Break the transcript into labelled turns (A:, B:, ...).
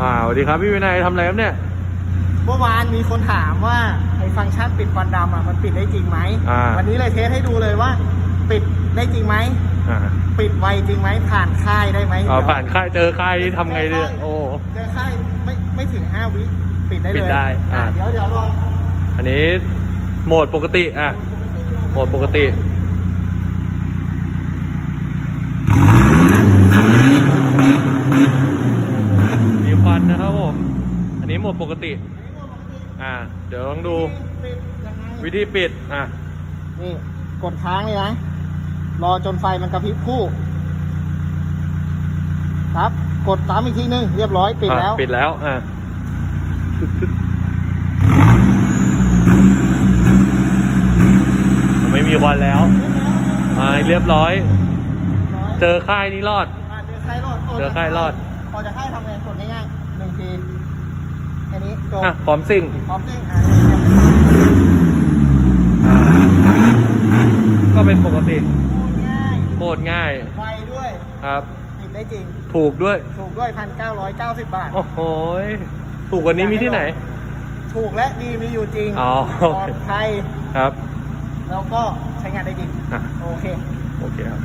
A: อ่าสวัสดีครับพี่วินัยทำอะไรครับเนี่ย
B: เมื่อวานมีคนถามว่าไอ้ฟังก์ชันปิดควันดำอะมันปิดได้จริงไหม
A: อ่า
B: วันนี้เลยเทสให้ดูเลยว่า ปิดได้จริงไหม
A: อ่า
B: ปิดไวจริงไหมผ่านค่ายได้ไหม
A: เอาผ่านค่ายเจอค่ายนี่ทำไงเนี่ยโอ้
B: เจอค่ายไม่ไม่ถึง5วิปิดได้เลย
A: ปิดได้อ่า
B: เดี๋ยวเดี๋ยวลอง
A: อันนี้โหมดปกติอะโหมดปกติ มีควันนะครับผม อั นนี้โหมดปกติ อ่า เดี๋ยวลองดู
B: ปิดยังไง
A: วิธีปิด อะ
B: นี่กดค้างเลยนะ รอจนไฟมันกระพริบคู่ ครับ กดตามอีกทีนึง เรียบร้อยปิดแล้ว
A: อะปิดแล้ว อะไม่มีควันแล้วอ่าเรียบร้อย เจอค่ายนี้รอด
B: อะเจอค่ายรอด
A: เจอค่ายรอด
B: พอจะค่ายทำไงกดง่ายๆหนึ่งทีแค่นี้ จบ
A: อะพร้อมซิ่ง
B: พร้อมซิ่งอะ
A: อ่าก็เป็นปกติ
B: ง่าย
A: โคตรง่าย
B: ไวด้วย
A: ครับ
B: ติดได้จริง
A: ถูกด้วย
B: ถูกด้วยพันเก้าร้อยเก้าสิบบาท
A: โอ้โหยถูกกว่านี้มีที่ไหน
B: ถูกและดีมีอยู่จริง
A: อ๋อ
B: ปลอดภัย
A: ครับ
B: แล้วก็ใช้งานได้จริง
A: อะ
B: โอเค
A: โอเคครับ